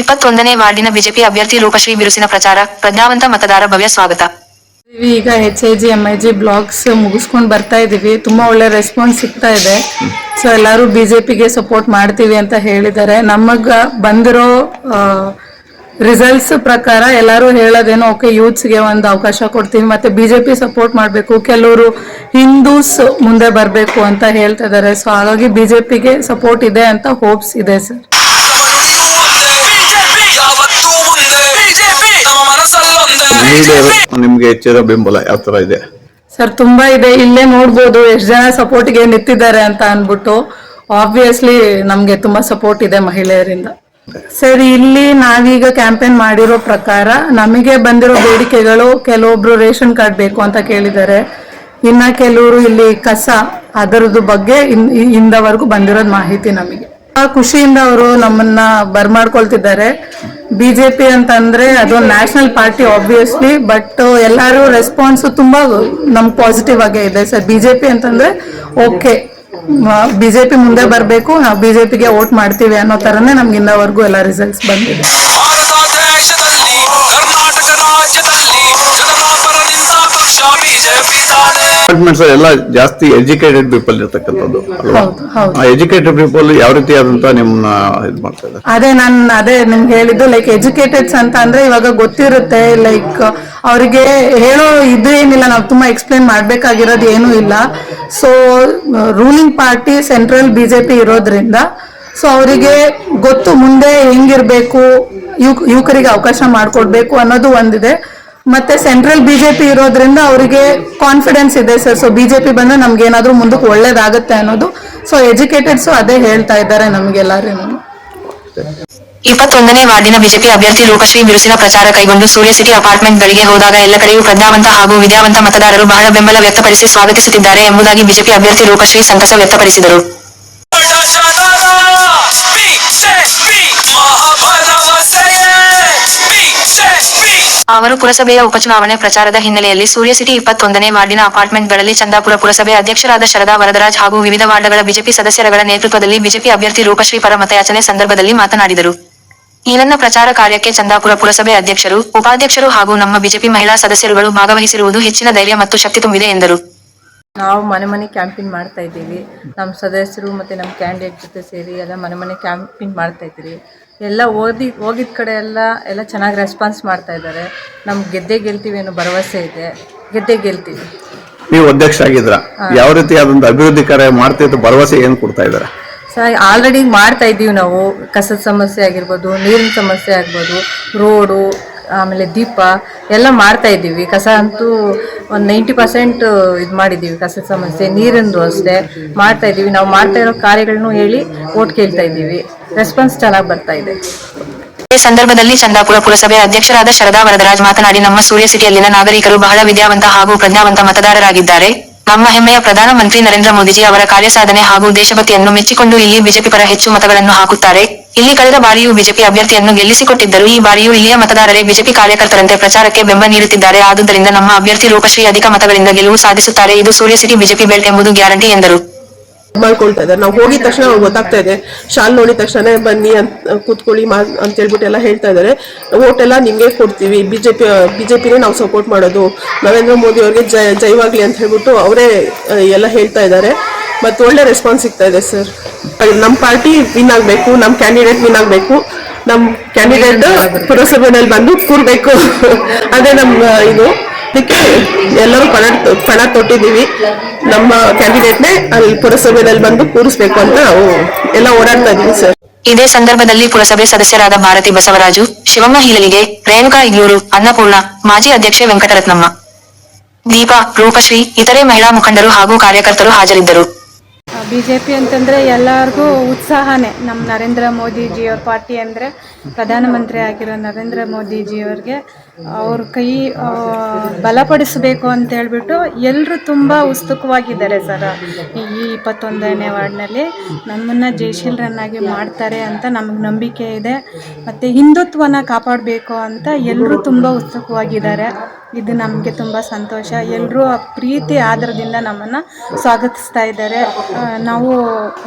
ಇಪ್ಪತ್ತೊಂದನೇ ವಾರ್ಡಿನ ಬಿಜೆಪಿ ಅಭ್ಯರ್ಥಿ ರೂಪಶ್ರೀ ಬಿರುಸಿನ ಪ್ರಚಾರ. ಪ್ರಜ್ಞಾವಂತ ಮತದಾರ ಭವ್ಯ ಸ್ವಾಗತ. ಈಗ H I G M I G blogs ಮುಗಿಸ್ಕೊಂಡು ಬರ್ತಾ ಇದ್ದೀವಿ ತುಂಬಾ ಒಳ್ಳೆ ರೆಸ್ಪಾನ್ಸ್ ಸಿಗ್ತಾ ಇದೆ. ಸೊ ಎಲ್ಲರೂ ಬಿಜೆಪಿಗೆ ಸಪೋರ್ಟ್ ಮಾಡ್ತೀವಿ ಅಂತ ಹೇಳಿದ್ದಾರೆ. ನಮಗ ಬಂದಿರೋ ರಿಸಲ್ಟ್ಸ್ ಪ್ರಕಾರ ಎಲ್ಲರೂ ಹೇಳೋದೇನೋ ಓಕೆ ಯೂತ್ಸ್ಗೆ ಒಂದು ಅವಕಾಶ ಕೊಡ್ತೀವಿ, ಮತ್ತು ಬಿ ಜೆ ಪಿ ಸಪೋರ್ಟ್ ಮಾಡಬೇಕು. ಕೆಲವರು ಹಿಂದೂಸ್ ಮುಂದೆ ಬರಬೇಕು ಅಂತ ಹೇಳ್ತಾ ಇದ್ದಾರೆ. ಸೊ ಹಾಗಾಗಿ ಬಿ ಜೆ ಪಿಗೆ ಸಪೋರ್ಟ್ ಇದೆ ಅಂತ ಹೋಪ್ಸ್ ಇದೆ ಸರ್ ನಿಮ್ಗೆ ಹೆಚ್ಚಿರೋ ಬೆಂಬಲ ಯಾವ ತರ ಇದೆ? ಸರ್ ತುಂಬಾ ಇದೆ. ಇಲ್ಲೇ ನೋಡ್ಬೋದು. ಎಷ್ಟು ಜನ ಸಪೋರ್ಟ್ಗೆ ನಿಂತಿದ್ದಾರೆ ಅಂತ ಅನ್ಬಿಟ್ಟು ಆಬ್ವಿಯಸ್ಲಿ ನಮ್ಗೆ ತುಂಬಾ ಸಪೋರ್ಟ್ ಇದೆ ಮಹಿಳೆಯರಿಂದ. ಸರ್ ಇಲ್ಲಿ ನಾವೀಗ ಕ್ಯಾಂಪೇನ್ ಮಾಡಿರೋ ಪ್ರಕಾರ ನಮಗೆ ಬಂದಿರೋ ಬೇಡಿಕೆಗಳು ಕೆಲವೊಬ್ರು ರೇಷನ್ ಕಾರ್ಡ್ ಬೇಕು ಅಂತ ಕೇಳಿದ್ದಾರೆ. ಇನ್ನ ಕೆಲವರು ಇಲ್ಲಿ ಕಸ ಅದರದ್ದು ಬಗ್ಗೆ ಇಂದವರೆಗೂ ಬಂದಿರೋದು ಮಾಹಿತಿ ನಮಗೆ. ಖುಷಿಯಿಂದ ಅವರು ನಮ್ಮನ್ನ ಬರ್ಮಾಡ್ಕೊಳ್ತಿದ್ದಾರೆ. ಬಿಜೆಪಿ ಅಂತಂದ್ರೆ ಅದು ನ್ಯಾಷನಲ್ ಪಾರ್ಟಿ ಆಬ್ವಿಯಸ್ಲಿ ಬಟ್ ಎಲ್ಲರೂ ರೆಸ್ಪಾನ್ಸ್ ತುಂಬಾ ನಮ್ ಪಾಸಿಟಿವ್ ಆಗೇ ಇದೆ. ಸರ್ ಬಿಜೆಪಿ ಅಂತಂದ್ರೆ ಓಕೆ ಬಿಜೆಪಿ ಮುಂದೆ ಬರಬೇಕು, ನಾವು ಬಿಜೆಪಿಗೆ ವೋಟ್ ಮಾಡ್ತೀವಿ ಅನ್ನೋ ತರನೇ ನಮ್ಗೆ ಇನ್ನವರೆಗೂ ಎಲ್ಲ ರಿಸಲ್ಟ್ಸ್ ಬಂದಿದೆ. ತಾನೇ ಅಪಾರ್ಟ್ಮೆಂಟ್ಸ್ ಎಲ್ಲ ಜಾಸ್ತಿ ಎಜುಕೇಟೆಡ್ ಪೀಪಲ್ ಇರ್ತಕ್ಕಂಥದ್ದು ಅಲ್ವಾ? ಹೌದು, ಹೌದು. ಎಜುಕೇಟೆಡ್ ಪೀಪಲ್ ಯಾವ ರೀತಿಯಾದಂತ ನಿಮ್ಮನ್ನ ಇದು ಮಾಡ್ತಾ ಇದ್ದಾರೆ? ಅದೇ ನಾನು ಅದೇ ನಿಮ್ಗೆ ಹೇಳಿದ್ದು ಲೈಕ್ ಎಜುಕೇಟೆಡ್ಸ್ ಅಂತ ಅಂದ್ರೆ ಇವಾಗ ಗೊತ್ತಿರುತ್ತೆ ಲೈಕ್ ಅವರಿಗೆ ಹೇಳೋ ಇದು ಏನಿಲ್ಲ ನಾವು ತುಂಬಾ ಎಕ್ಸ್ಪ್ಲೇನ್ ಮಾಡ್ಬೇಕಾಗಿರೋದು ಏನೂ ಇಲ್ಲ. So ruling party central BJP ಇರೋದ್ರಿಂದ ಸೊ ಅವರಿಗೆ ಗೊತ್ತು ಮುಂದೆ ಹೆಂಗಿರ್ಬೇಕು ಯುವಕ್ ಯುವಕರಿಗೆ ಅವಕಾಶ ಮಾಡಿಕೊಡ್ಬೇಕು ಅನ್ನೋದು ಒಂದಿದೆ. ಮತ್ತೆ ಸೆಂಟ್ರಲ್ ಬಿಜೆಪಿ ಇರೋದ್ರಿಂದ ಅವರಿಗೆ ಕಾನ್ಫಿಡೆನ್ಸ್ ಇದೆ ಸರ್ ಸೊ ಬಿಜೆಪಿ ಬಂದ್ರೆ ನಮ್ಗೆ ಏನಾದ್ರೂ ಮುಂದಕ್ಕೆ ಒಳ್ಳೇದಾಗುತ್ತೆ ಅನ್ನೋದು. ಸೊ ಎಜುಕೇಟೆಡ್ಸ್ ಅದೇ ಹೇಳ್ತಾ ಇದ್ದಾರೆ ನಮ್ಗೆಲ್ಲರೂ ಇಪ್ಪತ್ತೊಂದನೇ ವಾರ್ಡಿನ ಬಿಜೆಪಿ ಅಭ್ಯರ್ಥಿ ರೂಪಶ್ರೀ ಬಿರುಸಿನ ಪ್ರಚಾರ ಕೈಗೊಂಡು ಸೂರ್ಯ ಸಿಟಿ ಅಪಾರ್ಟ್ಮೆಂಟ್ಗಳಿಗೆ ಹೋದಾಗ ಎಲ್ಲ ಕಡೆಯೂ ಪ್ರಜ್ಞಾವಂತ ಹಾಗೂ ವಿದ್ಯಾವಂತ ಮತದಾರರು ಬಹಳ ಬೆಂಬಲ ವ್ಯಕ್ತಪಡಿಸಿ ಸ್ವಾಗತಿಸುತ್ತಿದ್ದಾರೆ ಎಂಬುದಾಗಿ ಬಿಜೆಪಿ ಅಭ್ಯರ್ಥಿ ರೂಪಶ್ರೀ ಸಂತಸ ವ್ಯಕ್ತಪಡಿಸಿದರು. ಅವರು ಪುರಸಭೆಯ ಉಪಚುನಾವಣೆ ಪ್ರಚಾರದ ಹಿನ್ನೆಲೆಯಲ್ಲಿ ಸೂರ್ಯ ಸಿಟಿ ಇಪ್ಪತ್ತೊಂದನೇ ವಾರ್ಡಿನ ಅಪಾರ್ಟ್ಮೆಂಟ್ಗಳಲ್ಲಿ ಚಂದಾಪುರ ಪುರಸಭೆ ಅಧ್ಯಕ್ಷರಾದ ಶರದಾ ವರದರಾಜ್ ಹಾಗೂ ವಿವಿಧ ವಾರ್ಡ್ಗಳ ಬಿಜೆಪಿ ಸದಸ್ಯರಗಳ ನೇತೃತ್ವದಲ್ಲಿ ಬಿಜೆಪಿ ಅಭ್ಯರ್ಥಿ ರೂಪಶ್ರೀ ಪರ ಮತಯಾಚನೆ ಸಂದರ್ಭದಲ್ಲಿ ಮಾತನಾಡಿದರು. ಈ ಪ್ರಚಾರ ಕಾರ್ಯಕ್ಕೆ ಚಂದಾಪುರ ಪುರಸಭೆ ಅಧ್ಯಕ್ಷರು, ಉಪಾಧ್ಯಕ್ಷರು ಹಾಗೂ ನಮ್ಮ ಬಿಜೆಪಿ ಮಹಿಳಾ ಸದಸ್ಯರುಗಳು ಭಾಗವಹಿಸಿರುವುದು ಹೆಚ್ಚಿನ ಧೈರ್ಯ ಮತ್ತು ಶಕ್ತಿ ತುಂಬಿದೆ ಎಂದರು. ನಾವು ಮನೆ ಮನೆ ಕ್ಯಾಂಪಿಂಗ್ ಮಾಡ್ತಾ ಇದ್ದೀವಿ. ನಮ್ಮ ಸದಸ್ಯರು ಮತ್ತು ನಮ್ಮ ಕ್ಯಾಂಡಿಡೇಟ್ ಜೊತೆ ಸೇರಿ ಎಲ್ಲ ಮನೆ ಮನೆ ಕ್ಯಾಂಪಿಂಗ್ ಮಾಡ್ತಾ ಇದ್ದೀವಿ ಎಲ್ಲ ಓದಿ ಹೋಗಿದ ಕಡೆ ಎಲ್ಲ ಎಲ್ಲ ಚೆನ್ನಾಗಿ ರೆಸ್ಪಾನ್ಸ್ ಮಾಡ್ತಾ ಇದ್ದಾರೆ ನಮ್ಗೆ ಗೆದ್ದೆ ಗೆಲ್ತೀವಿ ಅನ್ನೋ ಭರವಸೆ ಇದೆ. ಗೆದ್ದೆ ಗೆಲ್ತೀವಿ. ನೀವು ಅಧ್ಯಕ್ಷ ಆಗಿದ್ರ ಯಾವ ರೀತಿ ಅದೊಂದು ಅಭಿವೃದ್ಧಿ ಕಾರ್ಯ ಮಾಡ್ತಿದ್ದು ಭರವಸೆ ಏನು ಕೊಡ್ತಾ ಇದ್ದಾರೆ? ಸರ್ ಆಲ್ರೆಡಿ ಮಾಡ್ತಾ ಇದ್ದೀವಿ ನಾವು. ಕಸದ ಸಮಸ್ಯೆ ಆಗಿರ್ಬೋದು ನೀರಿನ ಸಮಸ್ಯೆ ಆಗ್ಬೋದು ರೋಡು ಆಮೇಲೆ ದೀಪ ಎಲ್ಲ ಮಾಡ್ತಾ ಇದ್ದೀವಿ. ಕಸ ಅಂತೂ ಒಂದು ನೈಂಟಿ ಪರ್ಸೆಂಟ್ ಇದು ಮಾಡಿದ್ದೀವಿ ಕಸದ ಸಮಸ್ಯೆ. ನೀರಿಂದು ಅಷ್ಟೇ ಮಾಡ್ತಾ ಇದ್ದೀವಿ. ನಾವು ಮಾಡ್ತಾ ಇರೋ ಕಾರ್ಯಗಳನ್ನು ಹೇಳಿ ಓಟ್ ಕೇಳ್ತಾ ಇದ್ದೀವಿ. ರೆಸ್ಪಾನ್ಸ್ ಚೆನ್ನಾಗಿ ಬರ್ತಾ ಇದೆ. ಈ ಸಂದರ್ಭದಲ್ಲಿ ಚಂದಾಪುರ ಪುರಸಭೆ ಅಧ್ಯಕ್ಷರಾದ ಶರದಾ ವರದರಾಜ್ ಮಾತನಾಡಿ, ನಮ್ಮ ಸೂರ್ಯ ಸಿಟಿಯಲ್ಲಿನ ನಾಗರಿಕರು ಬಹಳ ವಿದ್ಯಾವಂತ ಹಾಗೂ ಪ್ರಜ್ಞಾವಂತ ಮತದಾರರಾಗಿದ್ದಾರೆ. ನಮ್ಮ ಹೆಮ್ಮೆಯ ಪ್ರಧಾನಮಂತ್ರಿ ನರೇಂದ್ರ ಮೋದಿಜಿ ಅವರ ಕಾರ್ಯಸಾಧನೆ ಹಾಗೂ ದೇಶಭಕ್ತಿಯನ್ನು ಮೆಚ್ಚಿಕೊಂಡು ಇಲ್ಲಿ ಬಿಜೆಪಿ ಪರ ಹೆಚ್ಚು ಮತಗಳನ್ನು ಹಾಕುತ್ತಾರೆ. ಇಲ್ಲಿ ಕಳೆದ ಬಾರಿಯೂ ಬಿಜೆಪಿ ಅಭ್ಯರ್ಥಿಯನ್ನು ಗೆಲ್ಲಿಸಿಕೊಟ್ಟಿದ್ದರು ಈ ಬಾರಿಯೂ ಇಲ್ಲಿಯ ಮತದಾರರೇ ಬಿಜೆಪಿ ಕಾರ್ಯಕರ್ತರಂತೆ ಪ್ರಚಾರಕ್ಕೆ ಬೆಂಬಲ ನೀಡುತ್ತಿದ್ದಾರೆ. ಆದುದರಿಂದ ನಮ್ಮ ಅಭ್ಯರ್ಥಿ ರೂಪಶ್ರೀ ಅಧಿಕ ಮತಗಳಿಂದ ಗೆಲುವು ಸಾಧಿಸುತ್ತಾರೆ. ಇದು ಸೂರ್ಯ ಸಿಟಿ ಬಿಜೆಪಿ ಬೆಲ್ಟ್ ಎಂಬುದು ಗ್ಯಾರಂಟಿ ಎಂದರು. ಮಾಡ್ಕೊಳ್ತಾ ಇದ್ದಾರೆ ನಾವು ಹೋಗಿದ ತಕ್ಷಣ ಗೊತ್ತಾಗ್ತಾ ಇದೆ. ಶಾಲೆ ನೋಡಿದ ತಕ್ಷಣ ಬನ್ನಿ ಅಂತ ಕೂತ್ಕೊಳ್ಳಿ ಅಂತ ಹೇಳ್ಬಿಟ್ಟು ಎಲ್ಲ ಹೇಳ್ತಾ ಇದ್ದಾರೆ. ವೋಟ್ ಎಲ್ಲ ನಿಮಗೆ ಕೊಡ್ತೀವಿ. ಬಿಜೆಪಿ, ಬಿಜೆಪಿನೇ ನಾವು ಸಪೋರ್ಟ್ ಮಾಡೋದು. ನರೇಂದ್ರ ಮೋದಿ ಅವ್ರಿಗೆ ಜಯ ಜಯವಾಗ್ಲಿ ಅಂತ ಹೇಳ್ಬಿಟ್ಟು ಅವರೇ ಎಲ್ಲ ಹೇಳ್ತಾ ಇದ್ದಾರೆ. ಮತ್ತು ಒಳ್ಳೆ ರೆಸ್ಪಾನ್ಸ್ ಸಿಗ್ತಾ ಇದೆ ಸರ್ ನಮ್ಮ ಪಾರ್ಟಿ ವಿನ್ ಆಗಬೇಕು ನಮ್ಮ ಕ್ಯಾಂಡಿಡೇಟ್ ವಿನ್ ಆಗಬೇಕು. ನಮ್ಮ ಕ್ಯಾಂಡಿಡೇಟ್ ಪುರಸಭೆನಲ್ಲಿ ಬಂದು ಕೂರ್ಬೇಕು. ಅದೇ ನಮ್ಮ ಇದು. ಅದಕ್ಕೆ ಎಲ್ಲರೂ ಪಣ ಪಣ ತೊಟ್ಟಿದ್ದೀವಿ. ನಮ್ಮ ಕ್ಯಾಂಡಿಡೇಟ್ನೇ ಅಲ್ಲಿ ಪುರಸಭೆಯಲ್ಲಿ ಬಂದು ಕೂರಿಸ್ಬೇಕು ಅಂತ ನಾವು ಎಲ್ಲ ಓಡಾಡ್ತಾ ಇದ್ದೀವಿ ಸರ್ ಇದೇ ಸಂದರ್ಭದಲ್ಲಿ ಪುರಸಭೆ ಸದಸ್ಯರಾದ ಭಾರತಿ ಬಸವರಾಜು, ಶಿವಮ್ಮ ಹೀಲನಿಗೆ ರೇಣುಕಾ ಇಗ್ಲೂರು ಅನ್ನಪೂರ್ಣ, ಮಾಜಿ ಅಧ್ಯಕ್ಷೆ ವೆಂಕಟರತ್ನಮ್ಮ. ದೀಪಾ, ರೂಪಶ್ರೀ, ಇತರೆ ಮಹಿಳಾ ಮುಖಂಡರು ಹಾಗೂ ಕಾರ್ಯಕರ್ತರು ಹಾಜರಿದ್ದರು. ಬಿ ಜೆ ಪಿ ಅಂತಂದರೆ ಎಲ್ಲರಿಗೂ ಉತ್ಸಾಹನೇ. ನಮ್ಮ ನರೇಂದ್ರ ಮೋದಿಜಿಯವ್ರ ಪಾರ್ಟಿ ಅಂದರೆ ಪ್ರಧಾನಮಂತ್ರಿ ಆಗಿರೋ ನರೇಂದ್ರ ಮೋದಿಜಿಯವ್ರಿಗೆ ಅವ್ರ ಕೈ ಬಲಪಡಿಸಬೇಕು ಅಂತ ಹೇಳ್ಬಿಟ್ಟು ಎಲ್ಲರೂ ತುಂಬ ಉತ್ಸುಕವಾಗಿದ್ದಾರೆ ಸರ್. ಈ ಇಪ್ಪತ್ತೊಂದನೇ ವಾರ್ಡ್ನಲ್ಲಿ ನಮ್ಮನ್ನು ಜಯಶೀಲರನ್ನಾಗಿ ಮಾಡ್ತಾರೆ ಅಂತ ನಮಗೆ ನಂಬಿಕೆ ಇದೆ. ಮತ್ತು ಹಿಂದುತ್ವನ ಕಾಪಾಡಬೇಕು ಅಂತ ಎಲ್ಲರೂ ತುಂಬ ಉತ್ಸುಕವಾಗಿದ್ದಾರೆ. ಇದು ನಮಗೆ ತುಂಬ ಸಂತೋಷ. ಎಲ್ಲರೂ ಪ್ರೀತಿ ಆಧಾರದಿಂದ ನಮ್ಮನ್ನು ಸ್ವಾಗತಿಸ್ತಾ ಇದ್ದಾರೆ. ನಾವು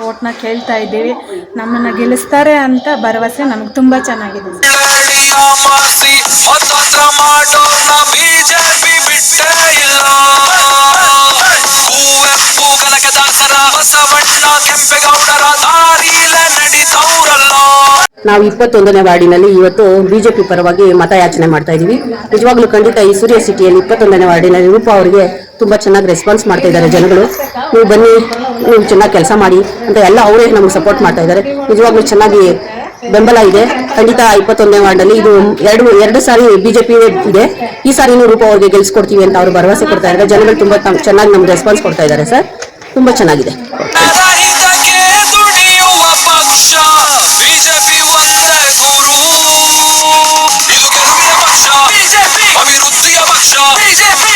ಓಟ್ನ ಕೇಳ್ತಾ ಇದ್ದೀವಿ. ನಮ್ಮನ್ನು ಗೆಲ್ಲಿಸ್ತಾರೆ ಅಂತ ಭರವಸೆ ನಮ್ಗೆ ತುಂಬ ಚೆನ್ನಾಗಿದೆ. ನಾವು ಇಪ್ಪತ್ತೊಂದನೇ ವಾರ್ಡಿನಲ್ಲಿ ಇವತ್ತು ಬಿಜೆಪಿ ಪರವಾಗಿ ಮತಯಾಚನೆ ಮಾಡ್ತಾ ಇದ್ದೀವಿ. ನಿಜವಾಗ್ಲೂ ಖಂಡಿತ ಈ ಸೂರ್ಯ ಸಿಟಿಯಲ್ಲಿ ಇಪ್ಪತ್ತೊಂದನೇ ವಾರ್ಡಿನಲ್ಲಿ ರೂಪ ಅವರಿಗೆ ತುಂಬ ಚೆನ್ನಾಗಿ ರೆಸ್ಪಾನ್ಸ್ ಮಾಡ್ತಾ ಇದ್ದಾರೆ ಜನಗಳು. ನೀವು ಬನ್ನಿ, ನೀವು ಚೆನ್ನಾಗಿ ಕೆಲಸ ಮಾಡಿ ಅಂತ ಎಲ್ಲ ಅವರೇ ನಮಗೆ ಸಪೋರ್ಟ್ ಮಾಡ್ತಾ ಇದ್ದಾರೆ. ನಿಜವಾಗ್ಲೂ ಚೆನ್ನಾಗಿ ಬೆಂಬಲ ಇದೆ. ಖಂಡಿತ ಇಪ್ಪತ್ತೊಂದನೇ ವಾರ್ಡಲ್ಲಿ ಇದು ಎರಡು ಎರಡು ಸಾರಿ ಬಿಜೆಪಿ ಇದೆ. ಈ ಸಾರಿನೂ ರೂಪ ಅವರಿಗೆ ಗೆಲ್ಸ್ಕೊಡ್ತೀವಿ ಅಂತ ಅವರು ಭರವಸೆ ಕೊಡ್ತಾ ಇದ್ದಾರೆ. ಜನಗಳು ತುಂಬ ಚೆನ್ನಾಗಿ ನಮ್ಗೆ ರೆಸ್ಪಾನ್ಸ್ ಕೊಡ್ತಾ ಇದ್ದಾರೆ ಸರ್ ತುಂಬ ಚೆನ್ನಾಗಿದೆ. Is it a